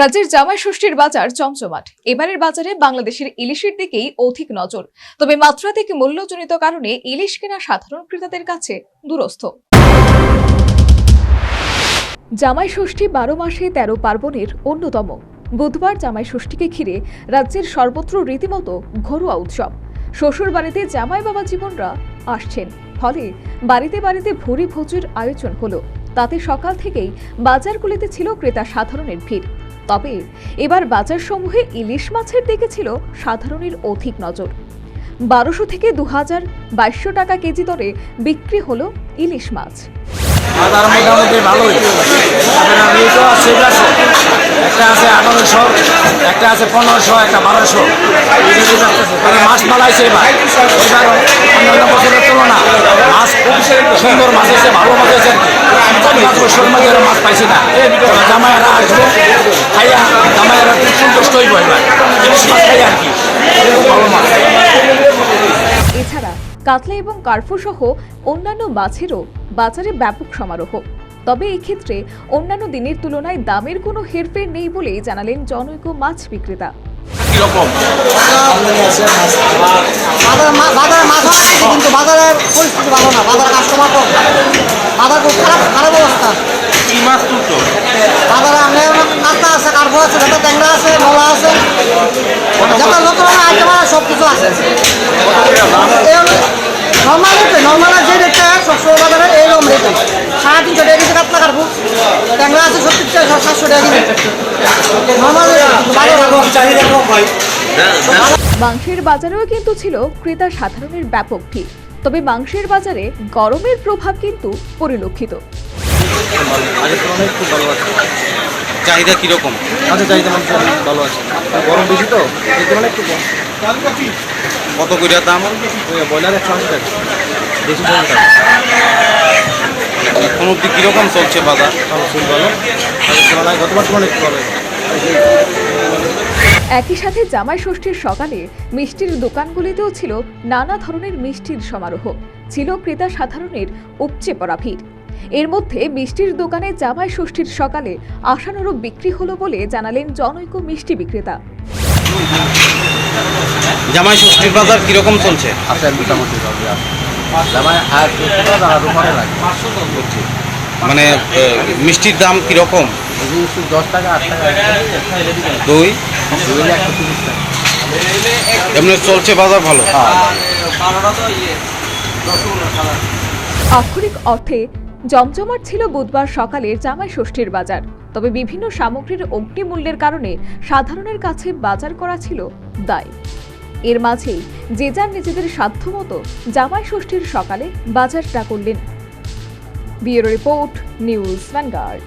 রাজ্যের জামাই ষষ্ঠীর বাজার চমচমাট। এবারের বাজারে বাংলাদেশের ইলিশের দিকেই অধিক নজর। তবে মাত্রাধিক মূল্যজনিত কারণে ইলিশ কেনা সাধারণ ক্রেতাদের কাছে দূরস্থ। জামাই ষষ্ঠী বারো মাসে তেরো পার্বণের অন্যতম। বুধবার জামাই ষষ্ঠীকে ঘিরে রাজ্যের সর্বত্র রীতিমতো ঘরোয়া উৎসব। শ্বশুর বাড়িতে জামাই বাবা জীবনরা আসছেন। ফলে বাড়িতে বাড়িতে ভুরি ভোজের আয়োজন হলো। তাতে সকাল থেকেই বাজারগুলিতে ছিল ক্রেতা সাধারণের ভিড়। তবে এবার বাজার সমূহে ইলিশ মাছের দিকে ছিল সাধারণের অধিক নজর। বারোশো থেকে দু হাজার বাইশশো টাকা কেজি দরে বিক্রি হলো ইলিশ মাছ। একটা একটা মানে সুন্দর মাছ ভালো মাছ বছর মাঝে মাছ পাইছি না। তবে আসবে খাইয়া জামাইয়ারা সন্তুষ্ট হইব এবার ইলিশ মাছ খাই আর কি। ভালো মাছ এছাড়া কাতলা এবং কার্ফু সহ অন্যান্য মাছেরও বাজারে ব্যাপক সমারোহ। তবে এক্ষেত্রে অন্যান্য দিনের তুলনায় দামের কোনো হেরফের নেই বলেই জানালেন জনৈক মাছ বিক্রেতা। কীরকম? বাজারে মাছ আছে কিন্তু বাজারের পরিস্থিতি ভালো না। বাজারে কাস্টমার কম। বাজার খুব খারাপ খারাপ অবস্থা কি মাছ তুলতো বাজারে আমাদের কাঁচা আছে কার্পো আছে ভেতর ট্যাংরা আছে নলা আছে নতুন সব কিছু আছে। নর্মাল রেটে নর্মাল যে রেটটা সবসময় বাজারে এইরকম রেটে। সাড়ে তিনশো টাকা কেজি কাতলা কাটবো। ট্যাংরা আছে সত্তর টাকা সাতশো টাকা কেজি। নর্মাল মাংসের বাজারেও কিন্তু ছিল ক্রেতা সাধারণের ব্যাপক ভিড়। তবে মাংসের বাজারে গরমের প্রভাব কিন্তু পরিলক্ষিত। চাহিদা কীরকম? আচ্ছা চাহিদা মানুষ ভালো আছে। গরম বেশি তো তুলনায় একটু কম। কত কইরা দাম? ব্রয়লার একশো আশি টাকা। দেশি চল্লিশ টাকা। এখন অব্দি কীরকম চলছে বাজার? ভালো। তুলনায় গতবার তুলনায় একটু ভালো। একই সাথে জামাই ষষ্ঠীর সকালে মিষ্টির দোকানগুলিতেও ছিল নানা ধরনের মিষ্টির সমারোহ। ছিল ক্রেতা সাধারণের উপচে পড়া ভিড়। এর মধ্যে মিষ্টির দোকানে জামাই ষষ্ঠীর সকালে আশানুরূপ বিক্রি হলো বলে জানালেন জনৈক মিষ্টি বিক্রেতা। জামাই ষষ্ঠীর বাজার কীরকম চলছে? আছে মোটামুটি জামাই আর আরও পরে লাগে। বুঝছি মানে মিষ্টির দাম কীরকম? দশ টাকা আট টাকা দই? দুইলে একশো তিরিশ টাকা। এমনি চলছে বাজার ভালো? আক্ষরিক অর্থে জমজমাট ছিল বুধবার সকালের জামাই ষষ্ঠীর বাজার। তবে বিভিন্ন সামগ্রীর অগ্নিমূল্যের কারণে সাধারণের কাছে বাজার করা ছিল দায়। এর মাঝেই যে যার নিজেদের সাধ্যমতো জামাই ষষ্ঠীর সকালে বাজারটা করলেন। বিয়ের রিপোর্ট, নিউজ ভ্যানগার্ড